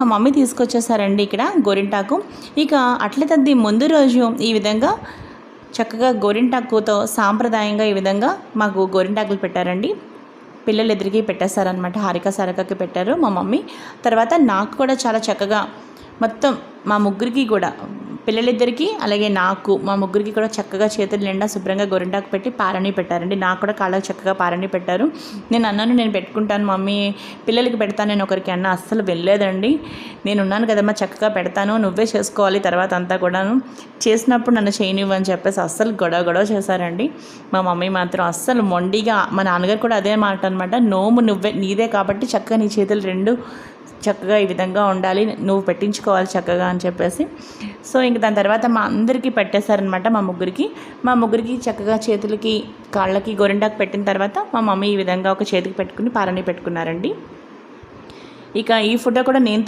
మా మమ్మీ తీసుకొచ్చేసారండి ఇక్కడ గోరింటాకు. ఇక అట్ల తద్ది ముందు రోజు ఈ విధంగా చక్కగా గోరింటాకుతో సాంప్రదాయంగా ఈ విధంగా మాకు గోరింటాకులు పెట్టారండి. పిల్లలు ఎదురికి పెట్టేశారనమాట హారిక సారకకి పెట్టారు మా మమ్మీ. తర్వాత నాకు కూడా చాలా చక్కగా మొత్తం మా ముగ్గురికి కూడా పిల్లలిద్దరికీ అలాగే నాకు మా ముగ్గురికి కూడా చక్కగా చేతులు నిండా శుభ్రంగా గొరింటాకు పెట్టి పారణి పెట్టారండి. నాకు కూడా కాళ్ళకు చక్కగా పారణి పెట్టారు. నేను అన్నాను నేను పెట్టుకుంటాను మమ్మీ పిల్లలకి పెడతాను నేను ఒకరికి అన్న అస్సలు వెళ్ళలేదండి. నేను ఉన్నాను కదమ్మా చక్కగా పెడతాను నువ్వే చేసుకోవాలి తర్వాత అంతా కూడాను. చేసినప్పుడు నన్ను చేయనివ్వు అని చెప్పేసి అస్సలు గొడవ గొడవ చేశారండి. మా మమ్మీ మాత్రం అస్సలు మొండిగా మా నాన్నగారు కూడా అదే మాట అనమాట నోము నువ్వే నీదే కాబట్టి చక్కగా నీ చేతులు రెండు చక్కగా ఈ విధంగా ఉండాలి నువ్వు పెట్టించుకోవాలి చక్కగా అని చెప్పేసి. సో ఇంక దాని తర్వాత మా అందరికీ పెట్టేశారనమాట మా ముగ్గురికి. మా ముగ్గురికి చక్కగా చేతులకి కాళ్ళకి గొరిండాకు పెట్టిన తర్వాత మా మమ్మీ ఈ విధంగా ఒక చేతికి పెట్టుకుని పాలని పెట్టుకున్నారండి. ఇక ఈ ఫోటో కూడా నేను